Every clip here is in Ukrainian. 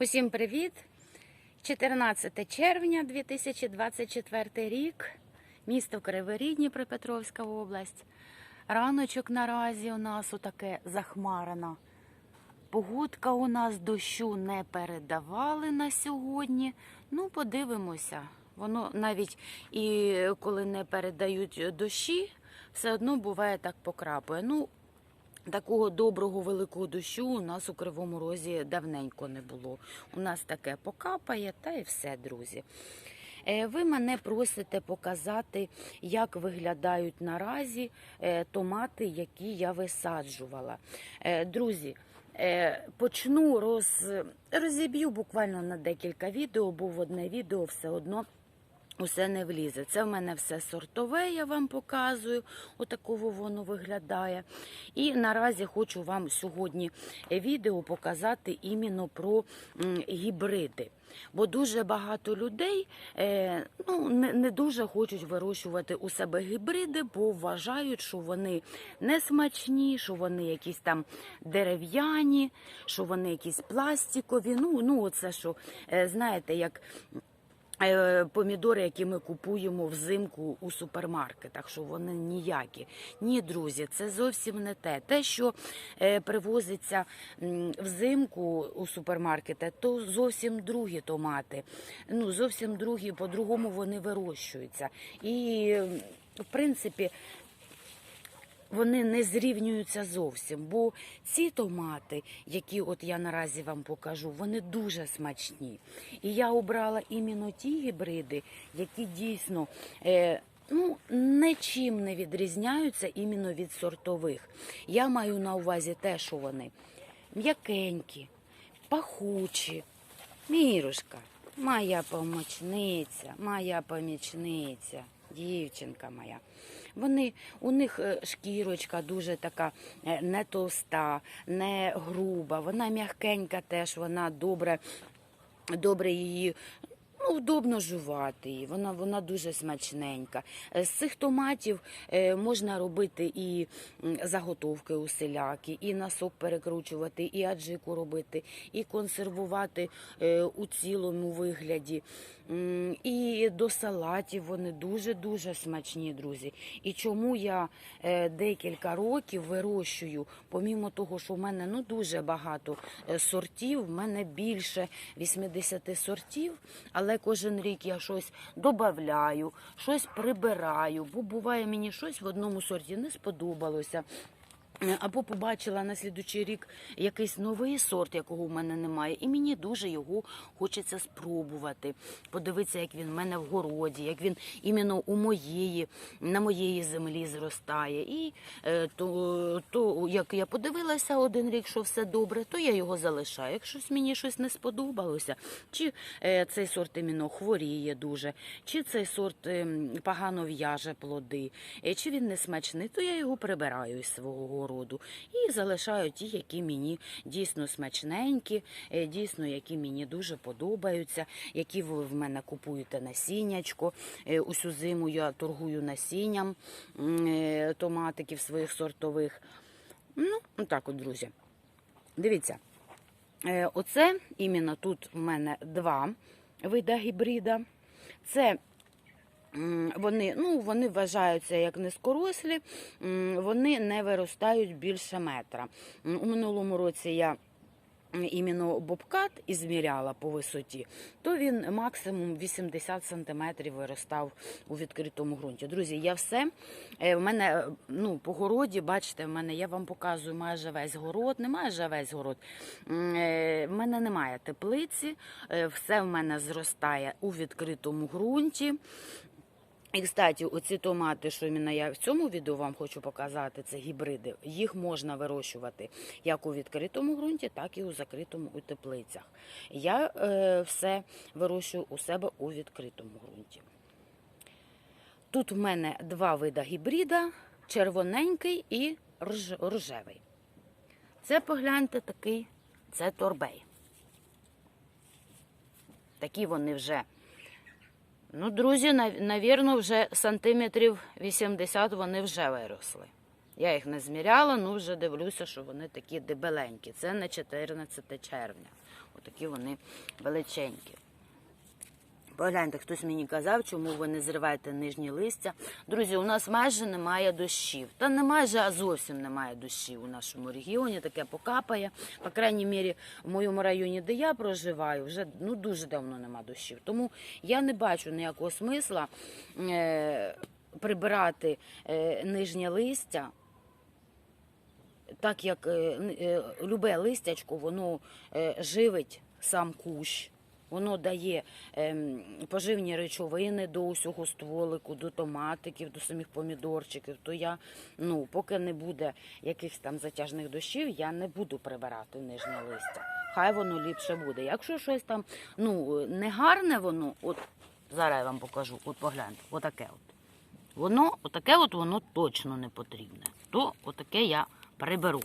Усім привіт! 14 червня 2024 рік. Місто Криворі, Дніпропетровська область. Раночок наразі у нас отаке захмарена. Погодка у нас дощу не передавали на сьогодні. Ну, подивимося. Воно навіть і коли не передають дощі, все одно буває так покрапує. Ну, Такого доброго великого дощу у нас у Кривому Розі давненько не було. У нас таке покапає, та і все, друзі. Е, Ви мене просите показати, як виглядають наразі е, томати, які я висаджувала. Е, Друзі, почну роз... розіб'ю буквально на декілька відео, бо в одне відео все одно. Усе не влізе. Це в мене все сортове, я вам показую. Отакого воно виглядає. І наразі хочу вам сьогодні відео показати іменно про гібриди. Бо дуже багато людей е, ну, не, дуже хочуть вирощувати у себе гібриди, бо вважають, що вони не смачні, що вони якісь там дерев'яні, що вони якісь пластикові. Ну, ну оце що, е, знаєте, як Е, помідори, які ми купуємо взимку у супермаркетах, що вони ніякі. Ні, друзі, це зовсім не те. Те, що е, привозиться взимку у супермаркети, то зовсім другі томати. Ну, зовсім другі, по-другому вони вирощуються. І, в принципі, вони не зрівнюються зовсім, бо ці томати, які от я наразі вам покажу, вони дуже смачні. І я обрала іменно ті гібриди, які дійсно е, ну, нічим не відрізняються іменно від сортових. Я маю на увазі те, що вони м'якенькі, пахучі. Мірушка, моя помічниця, моя помічниця, дівчинка моя. Вони, у них е, шкірочка дуже така е, не товста, не груба, вона м'якенька теж, вона добре, добре її. Ну, удобно жувати її, вона, вона дуже смачненька. Е, З цих томатів е, можна робити і заготовки усілякі, і на сок перекручувати, і аджику робити, і консервувати е, у цілому вигляді. І до салатів вони дуже-дуже смачні, друзі. І чому я декілька років вирощую, помімо того, що в мене ну, дуже багато сортів, в мене більше 80 сортів, але кожен рік я щось додаю, щось прибираю, бо буває мені щось в одному сорті не сподобалося. Е, Або побачила на слідучий рік якийсь новий сорт, якого в мене немає, і мені дуже його хочеться спробувати. Подивитися, як він в мене в городі, як він іменно у моєї, на моєї землі зростає. І е, то, то, як я подивилася один рік, що все добре, то я його залишаю. Якщо мені щось не сподобалося, чи е, цей сорт іменно хворіє дуже, чи цей сорт ем, погано в'яже плоди, чи він не смачний, то я його прибираю із свого і залишаю ті, які мені дійсно смачненькі, е, дійсно, які мені дуже подобаються, які ви в мене купуєте насіннячко. Е, Усю зиму я торгую насінням е, томатиків своїх сортових. Ну, так от, друзі. Дивіться, оце іменно тут в мене два вида гібрида. Це Вони, ну, вони вважаються як низькорослі, м, вони не виростають більше метра. У минулому році я іменно бобкат ізміряла по висоті, то він максимум 80 сантиметрів виростав у відкритому ґрунті. Друзі, я все. е, В мене ну, по городі, бачите, в мене я вам показую майже весь город, не майже весь город. Е, В мене немає теплиці, е, все в мене зростає у відкритому ґрунті. І, кстати, оці томати, що іменно я в цьому відео вам хочу показати, це гібриди. Їх можна вирощувати як у відкритому ґрунті, так і у закритому у теплицях. Я е, все вирощую у себе у відкритому ґрунті. Тут в мене два вида гібрида: червоненький і рж, рожевий. Це погляньте такий, це торбей. Такі вони вже. Ну, друзі, нав- навірно, вже сантиметрів 80 вони вже виросли. Я їх не зміряла, ну вже дивлюся, що вони такі дебеленькі. Це на 14 червня. Отакі вони величенькі. Погляньте, хтось мені казав, чому ви не зриваєте нижні листя. Друзі, у нас майже немає дощів. Та не майже, а зовсім немає дощів у нашому регіоні. Таке покапає. По крайній мірі, в моєму районі, де я проживаю, вже ну дуже давно нема дощів. Тому я не бачу ніякого смисла е- прибирати е- нижнє листя. Так як е, е, любе листячко, воно е, живить сам кущ. Воно дає ем, поживні речовини до усього стволику, до томатиків, до самих помідорчиків. То я, ну, поки не буде якихось там затяжних дощів, я не буду прибирати нижнє листя. Хай воно ліпше буде. Якщо щось там ну, не гарне, воно, от зараз я вам покажу, от погляньте, отаке от. Воно, отаке от воно точно не потрібне. То отаке я приберу.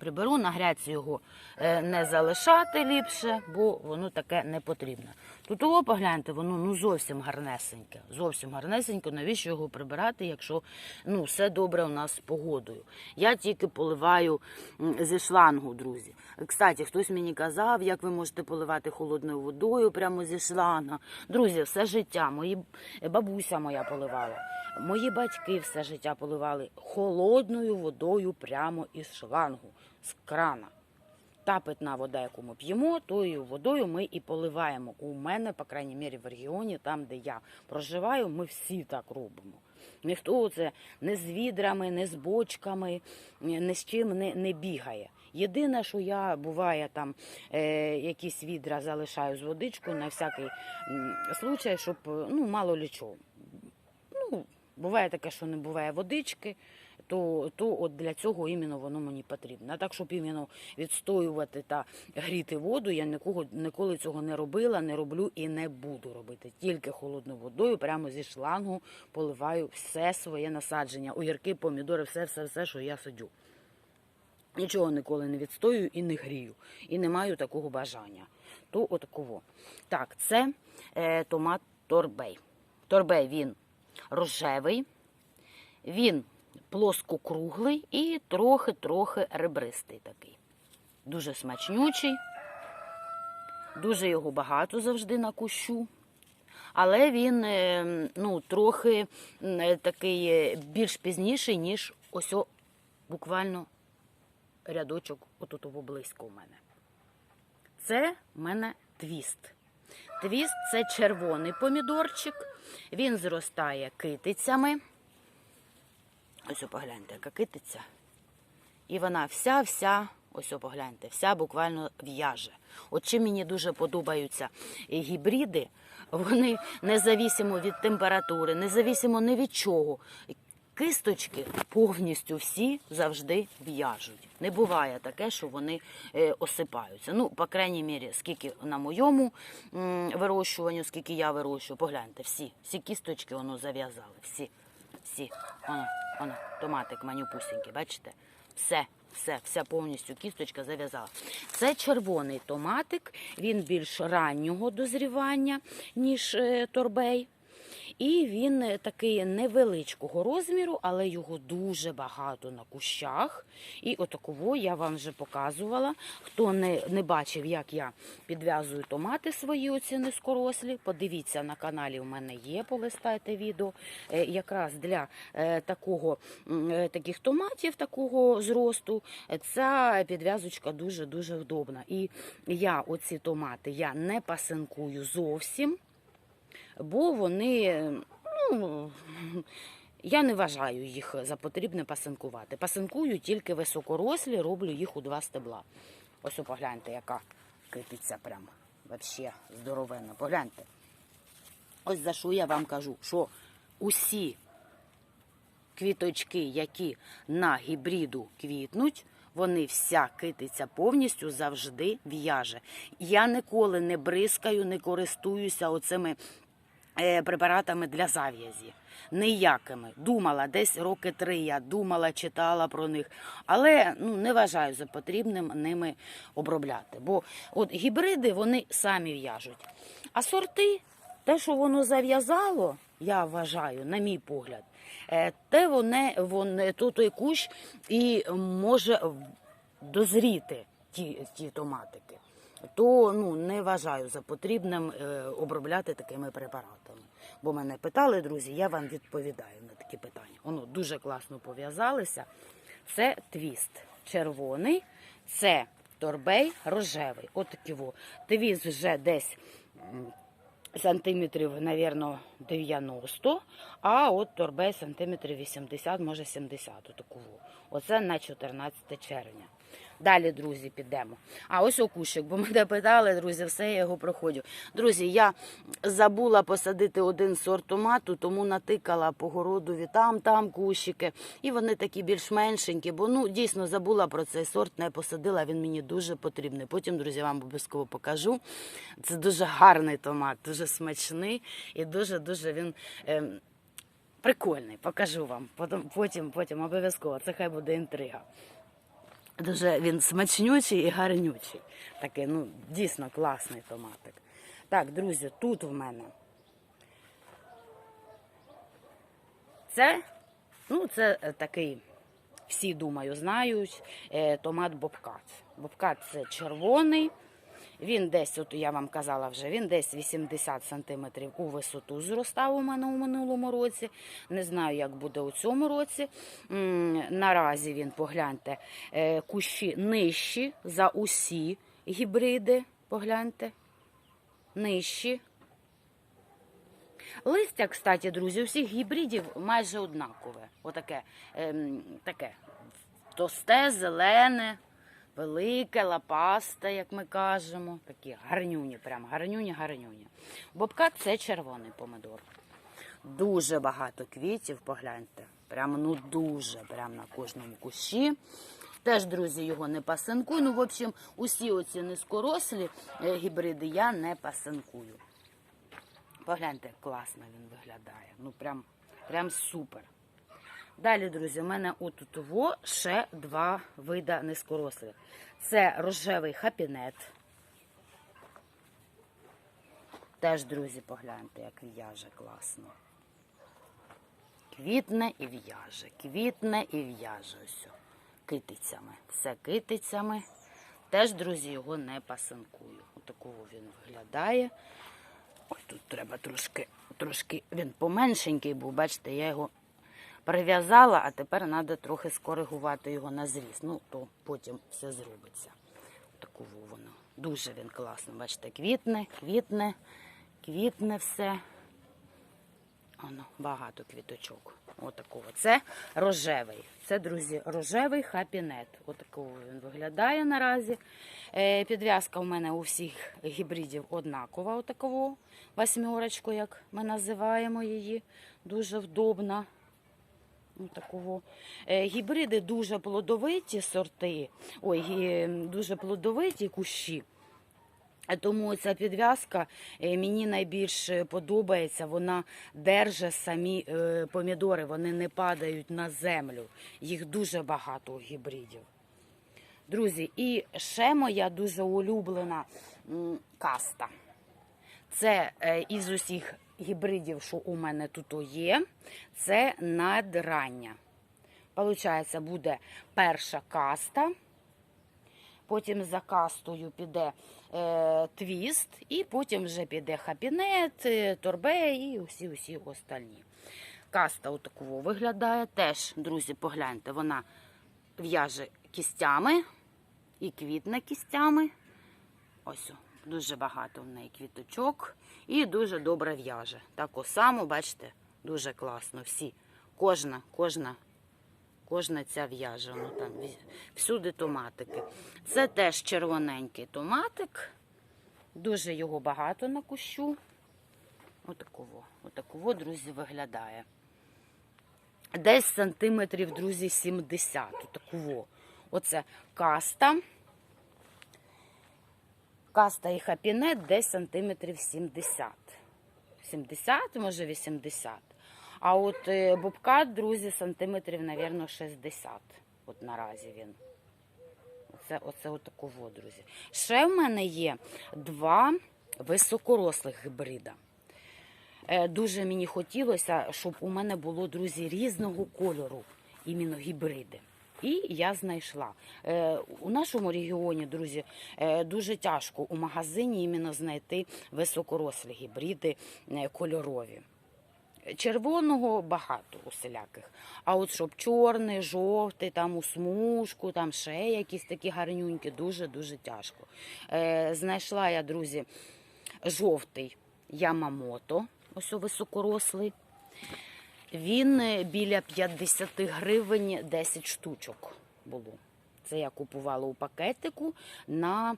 Приберу, на гряці його е, не залишати ліпше, бо воно таке не потрібне. Тут того погляньте, воно ну зовсім гарнесеньке. Зовсім гарнесеньке. Навіщо його прибирати, якщо ну, все добре у нас з погодою? Я тільки поливаю зі шлангу, друзі. Кстати, хтось мені казав, як ви можете поливати холодною водою прямо зі шланга. Друзі, все життя. Мої бабуся моя поливала. Мої батьки все життя поливали холодною водою прямо із шлангу, з крана. Та питна вода, яку ми п'ємо, тою водою ми і поливаємо. У мене, по крайній мірі, в регіоні, там, де я проживаю, ми всі так робимо. Ніхто це не з відрами, не з бочками, ні з чим не, не бігає. Єдине, що я буває там е, якісь відра залишаю з водичкою на всякий случай, щоб ну мало лі чого. Ну, буває таке, що не буває водички, то, то от для цього іменно воно мені потрібно. Так, щоб іменно відстоювати та гріти воду, я нікого, ніколи цього не робила, не роблю і не буду робити. Тільки холодною водою, прямо зі шлангу поливаю все своє насадження. Огірки, помідори, все, все, все, що я садю. Нічого ніколи не відстоюю і не грію. І не маю такого бажання. То отаково. Так, це е, томат торбей. Торбей він рожевий, він плоскокруглий і трохи-трохи ребристий такий. Дуже смачнючий, дуже його багато завжди на кущу. Але він е, ну, трохи е, такий е, більш пізніший, ніж ось буквально рядочок отут близько у мене. Це в мене твіст. Твіст це червоний помідорчик. Він зростає китицями. Ось погляньте, яка китиця. І вона вся-вся, ось погляньте, вся буквально в'яже. От чим мені дуже подобаються гібриди, вони независимо від температури, независимо ні від чого. Кисточки повністю всі завжди в'яжуть. Не буває таке, що вони е, осипаються. Ну, по крайній мірі, скільки на моєму вирощуванню, скільки я вирощую, погляньте, всі, всі кісточки воно зав'язали, всі, всі. Воно, воно, томатик манюпусінький, бачите? Все, все, вся повністю кісточка зав'язала. Це червоний томатик, він більш раннього дозрівання, ніж е, торбей. І він е, такий невеличкого розміру, але його дуже багато на кущах. І отаково я вам вже показувала. Хто не, не бачив, як я підв'язую томати свої оці низькорослі, подивіться на каналі, у мене є, полистайте відео. Е, Якраз для е, такого, таких томатів, такого зросту, ця підв'язочка дуже-дуже вдобна. І я оці томати я не пасинкую зовсім бо вони, ну, я не вважаю їх за потрібне пасинкувати. Пасинкую тільки високорослі, роблю їх у два стебла. Ось погляньте, яка кипиться прям. Вообще здоровенна. Погляньте. Ось за що я вам кажу, що усі квіточки, які на гібриду квітнуть, вони вся китиця повністю завжди в'яже. Я ніколи не бризкаю, не користуюся оцими е, препаратами для зав'язі. Ніякими. Думала, десь роки три я думала, читала про них, але ну, не вважаю за потрібним ними обробляти. Бо от гібриди вони самі в'яжуть. А сорти, те, що воно зав'язало, я вважаю, на мій погляд, те вони, вони то той кущ і може дозріти ті, ті томатики. То ну не вважаю за потрібним е, обробляти такими препаратами. Бо мене питали, друзі, я вам відповідаю на такі питання. Воно дуже класно пов'язалися. Це твіст червоний, це торбей рожевий. От такі во. Твіст вже десь сантиметрів, навірно, 90, а от торбей сантиметрів 80, може 70. Отаку. Оце на 14 червня. Далі, друзі, підемо. А ось окущик, бо мене питали, друзі, все я його проходжу. Друзі, я забула посадити один сорт томату, тому натикала по городові там, там кущики. І вони такі більш меншенькі, бо ну дійсно забула про цей сорт, не посадила. Він мені дуже потрібний. Потім, друзі, вам обов'язково покажу. Це дуже гарний томат, дуже смачний і дуже дуже він. ем, Прикольний, покажу вам. Потім, потім, потім обов'язково. Це хай буде інтрига. Дуже він смачнючий і гарнючий. Такий, ну, дійсно класний томатик. Так, друзі, тут в мене. Це, ну, це е, такий, всі, думаю, знають, е, томат Бобкат. Бобкат це червоний. Він десь, от я вам казала вже, він десь 80 сантиметрів у висоту зростав у мене у минулому році. Не знаю, як буде у цьому році. Наразі він, погляньте, е, кущі нижчі за усі гібриди. Погляньте. Нижчі. Листя, кстати, друзі, у всіх гібридів майже однакове. Отаке, ем, таке товсте, зелене, велике, лапасте, як ми кажемо. Такі гарнюні, прям гарнюні, гарнюні. Бобка це червоний помидор. Дуже багато квітів, погляньте. Прямо ну дуже, прямо на кожному кущі. Теж, друзі, його не пасинкую. Ну, в общем, усі оці низькорослі е, гібриди я не пасинкую. Погляньте, класно він виглядає. Ну, прям, прям супер. Далі, друзі, у мене отут ще два вида низькорослих. Це рожевий хапінет. Теж, друзі, погляньте, як в'яже класно. Квітне і в'яже, квітне і в'яже. Ось. Китицями. Все китицями. Теж, друзі, його не пасинкую. Отакого він виглядає. Ой, тут треба трошки, трошки він поменшенький був, бачите, я його прив'язала, а тепер треба трохи скоригувати його на зріз. Ну, то потім все зробиться. Такого воно. Дуже він класно. Бачите, квітне, квітне, квітне все. Оно, багато квіточок. Отакого. Це рожевий. Це, друзі, рожевий хапінет. Отакого він виглядає наразі. Е, підв'язка у мене у всіх гібридів однакова. Отакого. Восьмерочку, як ми називаємо її. Дуже вдобна. Ну, Такого. Е, Гібриди дуже плодовиті сорти, ой, дуже плодовиті кущі. Тому ця підв'язка е, мені найбільше подобається. Вона держить самі е, помідори, вони не падають на землю. Їх дуже багато гібридів. Друзі, і ще моя дуже улюблена каста. Це із усіх гібридів, що у мене тут є, це надрання. Получається, буде перша каста. Потім за кастою піде е, твіст, і потім вже піде хапінет, е, торбей і усі-усі остальні. Каста отакого виглядає. Теж, друзі, погляньте, вона в'яже кістями і квітне кістями. Ось, дуже багато в неї квіточок і дуже добре в'яже. Так само, бачите, дуже класно. Всі. Кожна, кожна Кожна ця в'яже, ну там всюди томатики. Це теж червоненький томатик. Дуже його багато на кущу. Отакого, отакого, друзі, виглядає. Десь сантиметрів, друзі, 70. Отакого. Оце каста. Каста і хапінет десь сантиметрів 70. 70, може 80. А от е, бобкат, друзі, сантиметрів, навірно, 60. От наразі він. Оце, оце отаково, друзі. Ще в мене є два високорослих гібрида. Е, Дуже мені хотілося, щоб у мене було, друзі, різного кольору, іменно гібриди. І я знайшла. Е, У нашому регіоні, друзі, е, дуже тяжко у магазині іменно знайти високорослі гібриди е, кольорові. Червоного багато усіляких. А от щоб чорний, жовтий, там у смужку, там ще якісь такі гарнюнькі, дуже-дуже тяжко. Е, знайшла я, друзі, жовтий Ямамото, ось о високорослий. Він е, біля 50 гривень 10 штучок було. Це я купувала у пакетику на,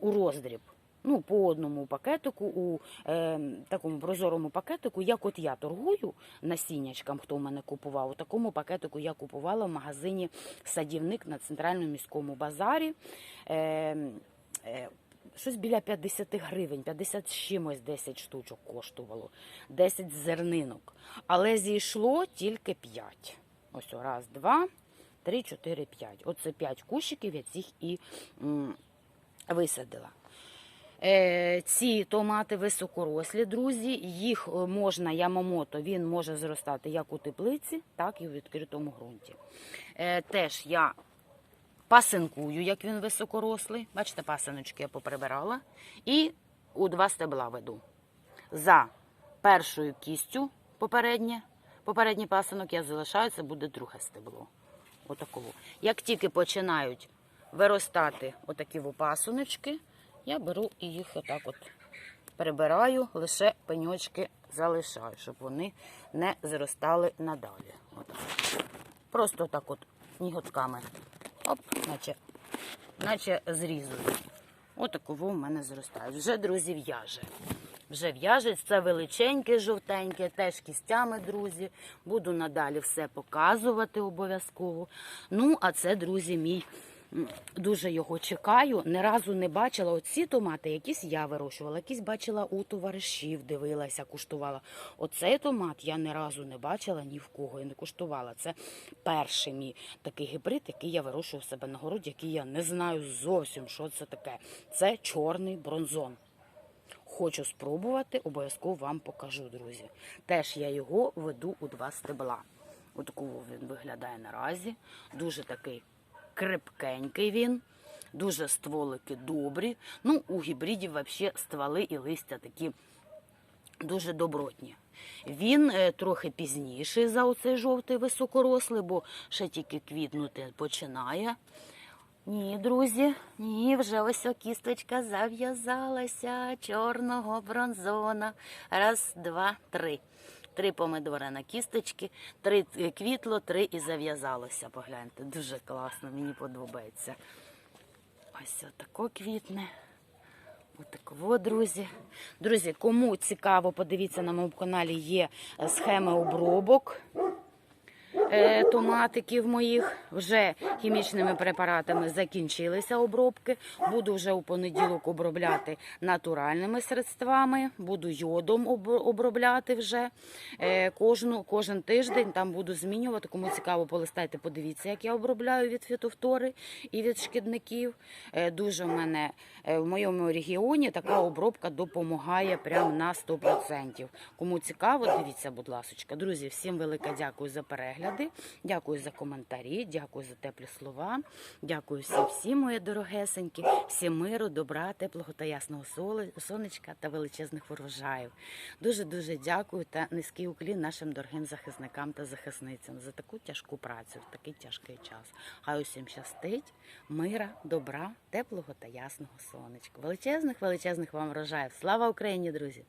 у роздріб. Ну, по одному пакетику, у е, такому прозорому пакетику, як от я торгую насіннячкам, хто в мене купував, у такому пакетику я купувала в магазині Садівник на центральному міському базарі. Е, е, щось біля 50 гривень, 50 з чимось 10 штучок коштувало, 10 зернинок. Але зійшло тільки 5. Ось раз, два, три, чотири, п'ять. Оце 5 кущиків я цих і м, висадила. Е, ці томати високорослі, друзі. Їх е, можна, ямомото, він може зростати як у теплиці, так і у відкритому ґрунті. Е, теж я пасинкую, як він високорослий. Бачите, пасиночки я поприбирала. І у два стебла веду. За першою кістю попереднє, попередній пасинок я залишаю, це буде друге стебло. Отаково. Як тільки починають виростати отакі пасуночки, я беру і їх отак от прибираю, лише пеньочки залишаю, щоб вони не зростали надалі. Отак. Просто так от ніготками. Оп, наче, наче зрізую. Отаково в мене зростає. Вже, друзі, в'яже. Вже в'яже. Це величеньке, жовтеньке, теж кістями, друзі. Буду надалі все показувати обов'язково. Ну, а це, друзі, мій. Дуже його чекаю. Ні разу не бачила оці томати, якісь я вирощувала, якісь бачила у товаришів, дивилася, куштувала. Оцей томат я ні разу не бачила ні в кого і не куштувала. Це перший мій такий гібрид, який я вирощую в себе на городі, який я не знаю зовсім, що це таке. Це чорний бронзон. Хочу спробувати, обов'язково вам покажу, друзі. Теж я його веду у два стебла. Отакого він виглядає наразі. Дуже такий крепкенький він, дуже стволики добрі. Ну, у гібридів взагалі стволи і листя такі дуже добротні. Він е, трохи пізніший за оцей жовтий високорослий, бо ще тільки квітнути починає. Ні, друзі, ні, вже ось кісточка зав'язалася чорного бронзона. Раз, два, три. Три помидори на кісточки, три квітло, три і зав'язалося. Погляньте, дуже класно, мені подобається. Ось отако квітне. Отаково, друзі. Друзі, кому цікаво, подивіться на моєму каналі є е, схеми обробок томатиків моїх. Вже хімічними препаратами закінчилися обробки. Буду вже у понеділок обробляти натуральними средствами, буду йодом обробляти вже е, кожну, кожен тиждень. Там буду змінювати. Кому цікаво, полистайте, подивіться, як я обробляю від фітофтори і від шкідників. Е, Дуже в мене е, в моєму регіоні така обробка допомагає прямо на 100%. Кому цікаво, дивіться, будь ласка. Друзі, всім велике дякую за перегляди, дякую за коментарі, дякую за теплі слова. Дякую всім, всім, мої дорогесенькі, всім миру, добра, теплого та ясного сонечка та величезних урожаїв. Дуже дуже дякую та низький уклін нашим дорогим захисникам та захисницям за таку тяжку працю в такий тяжкий час. Хай усім щастить, мира, добра, теплого та ясного сонечка. Величезних, величезних вам врожаїв. Слава Україні, друзі!